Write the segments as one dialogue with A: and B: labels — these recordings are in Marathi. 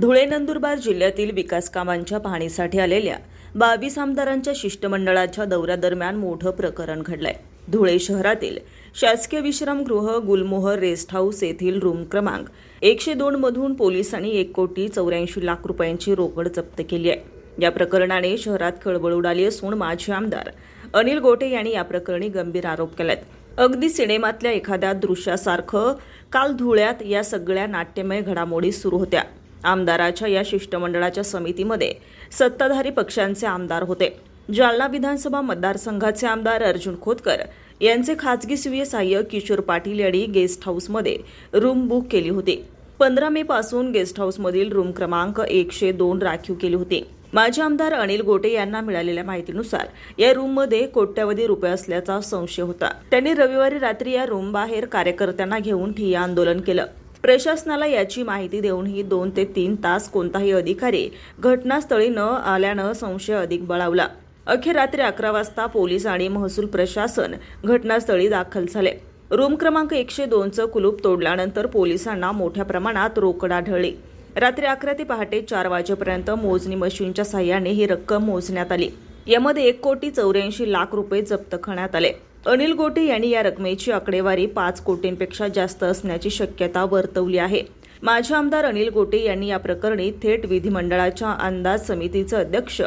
A: धुळे नंदुरबार जिल्ह्यातील विकास कामांच्या पाहणीसाठी आलेल्या बावीस आमदारांच्या शिष्टमंडळाच्या दौऱ्यादरम्यान मोठं प्रकरण घडलंय. धुळे शहरातील शासकीय विश्रामगृह गुलमोहर रेस्ट हाऊस येथील रूम क्रमांक एकशे दोन मधून पोलिसांनी एक कोटी चौऱ्याऐंशी लाख रुपयांची रोकड जप्त केली आहे. या प्रकरणाने शहरात खळबळ उडाली असून माजी आमदार अनिल गोटे यांनी या प्रकरणी गंभीर आरोप केलेत. अगदी सिनेमातल्या एखाद्या दृश्यासारखं काल धुळ्यात या सगळ्या नाट्यमय घडामोडी सुरू होत्या. आमदाराच्या या शिष्टमंडळाच्या समितीमध्ये सत्ताधारी पक्षांचे आमदार होते. जालना विधानसभा मतदारसंघाचे आमदार अर्जुन खोतकर यांचे खाजगी स्वीय सहाय्यक किशोर पाटील यांनी गेस्ट हाऊसमध्ये रूम बुक केली होती. पंधरा मे पासून गेस्ट हाऊसमधील रूम क्रमांक एकशे दोन राखीव केली होती. माजी आमदार अनिल गोटे यांना मिळालेल्या माहितीनुसार या रूममध्ये कोट्यवधी रुपये असल्याचा संशय होता. त्यांनी रविवारी रात्री या रूम बाहेर कार्यकर्त्यांना घेऊन ठिय्या आंदोलन केलं. प्रशासनाला याची माहिती देऊनही दोन ते तीन तास कोणताही अधिकारी घटनास्थळी न आल्यानं संशय अधिक बळावला. अखेर रात्री अकरा वाजता पोलीस आणि महसूल प्रशासन घटनास्थळी दाखल झाले. रूम क्रमांक एकशे दोनचं कुलूप तोडल्यानंतर पोलिसांना मोठ्या प्रमाणात रोकड आढळली. रात्री अकरा ते पहाटे चार वाजेपर्यंत मोजणी मशीनच्या साह्याने ही रक्कम मोजण्यात आली. यामध्ये एक कोटी चौऱ्याऐंशी लाख रुपये जप्त करण्यात आले. अनिल गोटे यांनी या रकमेची आकडेवारी पाच कोटींपेक्षा जास्त असण्याची शक्यता वर्तवली आहे. माजी आमदार अनिल गोटे यांनी या प्रकरणी थेट विधिमंडळाच्या अंदाज समितीचे अध्यक्ष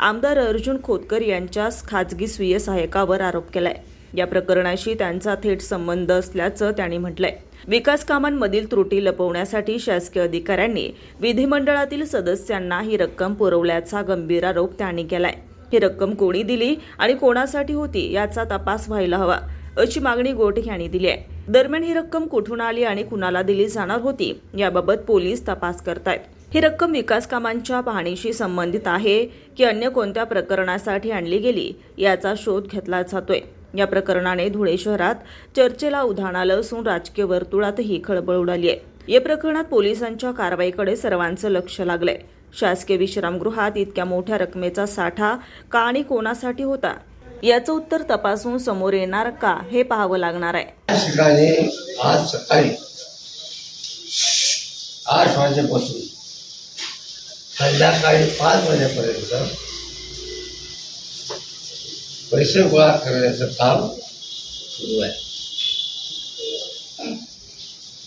A: आमदार अर्जुन खोतकर यांच्या खाजगी स्वीय सहायकावर आरोप केलाय. या प्रकरणाशी त्यांचा थेट संबंध असल्याचं त्यांनी म्हटलंय. विकास कामांमधील त्रुटी लपवण्यासाठी शासकीय अधिकाऱ्यांनी विधिमंडळातील सदस्यांना ही रक्कम पुरवल्याचा गंभीर आरोप त्यांनी केलाय. ही रक्कम कोणी दिली आणि कोणासाठी होती याचा तपास व्हायला हवा अशी मागणी गोटे यांनी दिली आहे. दरम्यान ही रक्कम कुठून आली आणि कुणाला दिली जाणार होती याबाबत पोलीस तपास करतायत. ही रक्कम विकास कामांच्या पाहणीशी संबंधित आहे की अन्य कोणत्या प्रकरणासाठी आणली गेली याचा शोध घेतला जातोय. या प्रकरणाने धुळे शहरात चर्चेला उधाण आलं असून राजकीय वर्तुळातही खळबळ उडाली आहे. या प्रकरणात पोलिसांच्या कारवाईकडे सर्वांचं लक्ष लागलंय. शासकीय विश्रामगृहात इतक्या मोठ्या रकमेचा साठा का आणि कोणासाठी होता? याचं उत्तर तपासून समोर येणार का हे पाहावं लागणार आहे.
B: ठिकाणी आज सकाळी आठ वाजेपासून संध्याकाळी पाच वाजेपर्यंत पैसे गोळा करण्याचं काम सुरू आहे.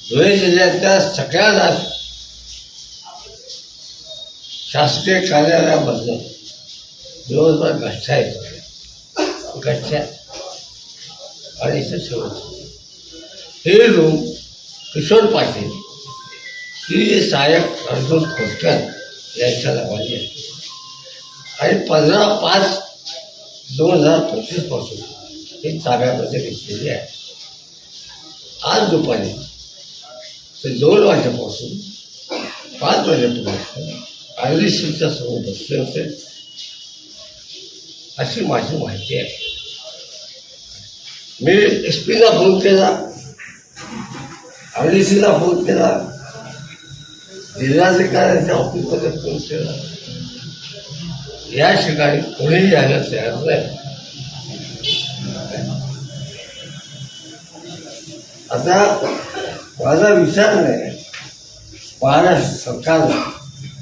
B: धुळे जिल्ह्यातल्या सगळ्या शासकीय कार्यालयाबद्दल दिवसभर गठ्ठ्या येतो गठ्ठ्या आणि इथे हे रूम किशोर पाटील ही सहाय्यक अर्जुन खोतकर यांच्या नावाने आहे आणि पंधरा पाच दोन हजार पंचवीसपासून ही ताब्यामध्ये घेतलेली आहे. आज दुपारी ते दोन वाजेपासून पाच वाजेपर्यंत आयुर्वेदच्या समोर बसले होते अशी माझी माहिती आहे. मी एस पीला फोन केला आरडीसीला फोन केला जिल्हाधिकाऱ्यांच्या ऑफिसमध्ये फोन केला. या ठिकाणी कोणीही यायला तयार नाही. आता माझा विचार नाही महाराष्ट्र सरकारला